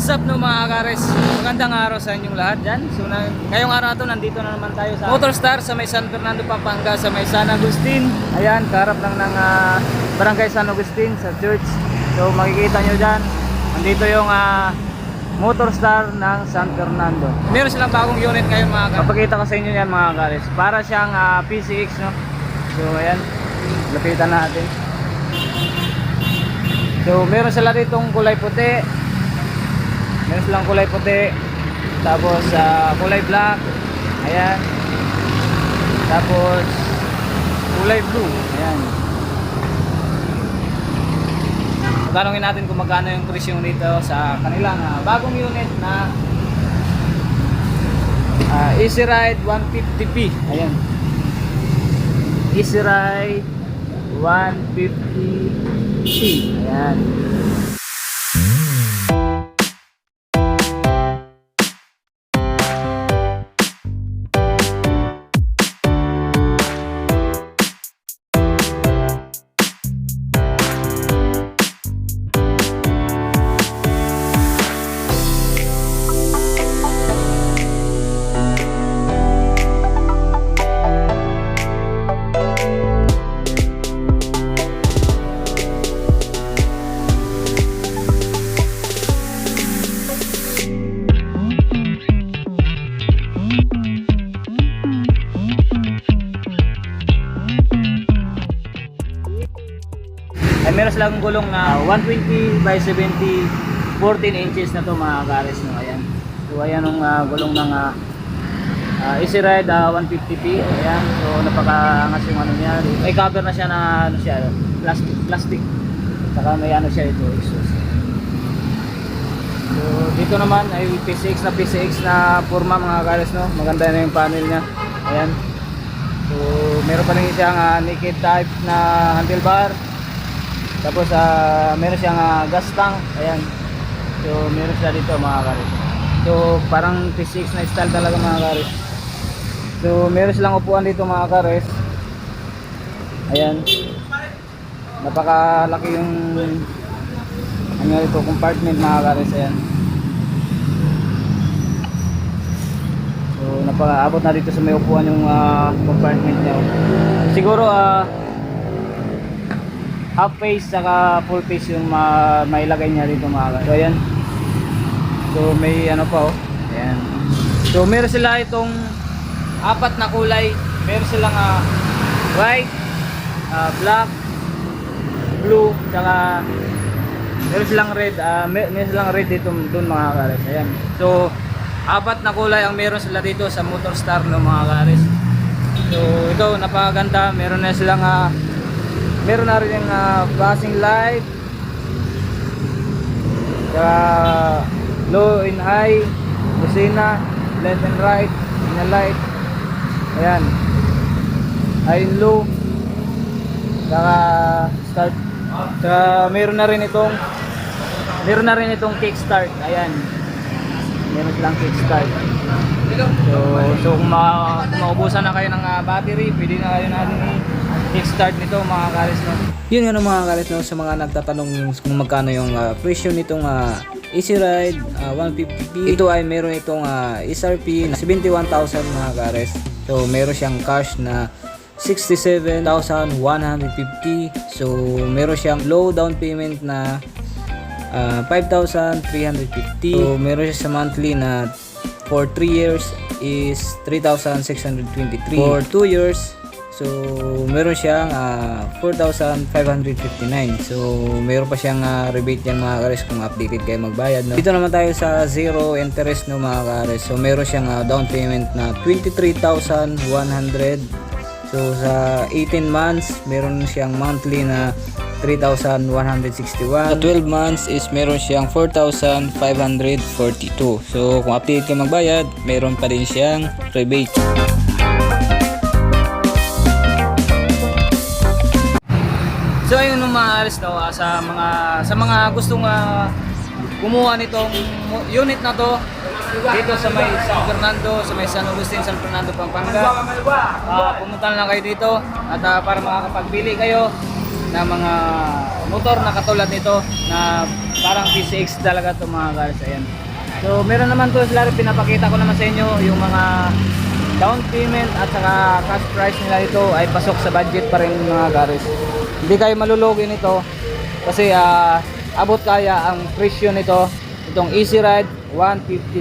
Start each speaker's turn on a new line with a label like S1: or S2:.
S1: mga kares, magandang araw sa inyong lahat dyan. So na, ngayong araw to nandito na naman tayo sa Motor Star sa may San Fernando, Pampanga, sa may San Agustin. Ayan, karap lang ng ah, Barangay San Agustin sa church. So makikita nyo dyan, nandito yung ah, Motor Star ng San Fernando. Meron silang bagong unit ngayon mga kares. Papakita ko sa inyo yan mga kares. Para siyang ah, PCX no. So ayan, lapitan natin. So meron sila ditong kulay puti. Meron silang kulay puti. Tapos ah, kulay black. Ayan. Tapos kulay blue. Ayan. Tanungin natin kung magkano yung presyo dito sa kanilang ah, bagong unit na ah, Easy Ride 150p. Ayan. Easy Ride 150p. Ayan. Ay meron silang gulong na 120 by 70 14 inches na to mga kares no? Ayan. So ayan ang ah, gulong ng uh, Easy Ride ah, 150p ayan. So napakaangas yung ano niya. May cover na siya na ano siya plastic plastic. Saka may ano siya ito exhaust. So dito naman ay PCX na PCX na forma mga kares no? Maganda na yung panel niya. Ayan. So meron pa rin siyang ah, naked type na handlebar tapos ah meron siyang ah, gas tank. Ayan. So meron siya dito mga karis. So parang P6 na style talaga mga karis. So meron silang upuan dito mga karis. Ayan. Napakalaki yung ano ito compartment mga karis. Ayan. So napakaabot na dito sa may upuan yung ah, compartment niya. Siguro ah half face saka full face yung ma mailagay niya dito mga So ayan. So may ano pa oh. Ayan. So meron sila itong apat na kulay. Meron silang ah, white, ah, black, blue, saka meron silang red. may, meron silang red dito doon mga kares. Ayan. So apat na kulay ang meron sila dito sa Motor Star no mga kares. So ito napakaganda. Meron na silang ah, meron na rin yung uh, flashing light. Saka low and high busina left and right na light. Ayan. High and low. Saka start saka meron na rin itong meron na rin itong kickstart. Ayan. Meron silang kickstart. So, so kung, ma maubusan na kayo ng ah, battery pwede na kayo natin i-kickstart nito mga karis no? Yun nga mga karis no sa mga nagtatanong kung magkano yung ah, presyo nitong ah, Easy Ride ah, 150p ito ay meron itong ah, SRP na 71,000 mga karis so meron siyang cash na 67,150 so meron siyang low down payment na ah, 5,350 so meron siya sa monthly na for 3 years is 3,623 for 2 years so meron siyang ah, 4,559 so meron pa siyang ah, rebate yan mga kares kung updated kayo magbayad no? dito naman tayo sa zero interest no mga kares so meron siyang ah, down payment na 23,100 so sa 18 months meron siyang monthly na 3,161 sa 12 months is meron siyang 4,542 so kung updated kayo magbayad meron pa din siyang rebate So ayun nung mga alis no, ah, sa mga sa mga gustong ah, kumuha nitong unit na to dito sa may San Fernando, sa may San Agustin, San Fernando, Pampanga. Ah, pumunta lang kayo dito at ah, para makakapagbili kayo ng mga motor na katulad nito na parang PCX talaga to mga guys. Ayan. So, meron naman to sila pinapakita ko naman sa inyo yung mga down payment at saka cash price nila ito ay pasok sa budget pa rin mga garis. Hindi kayo malulugi nito kasi ah, abot kaya ang presyo nito. Itong Easy Ride 150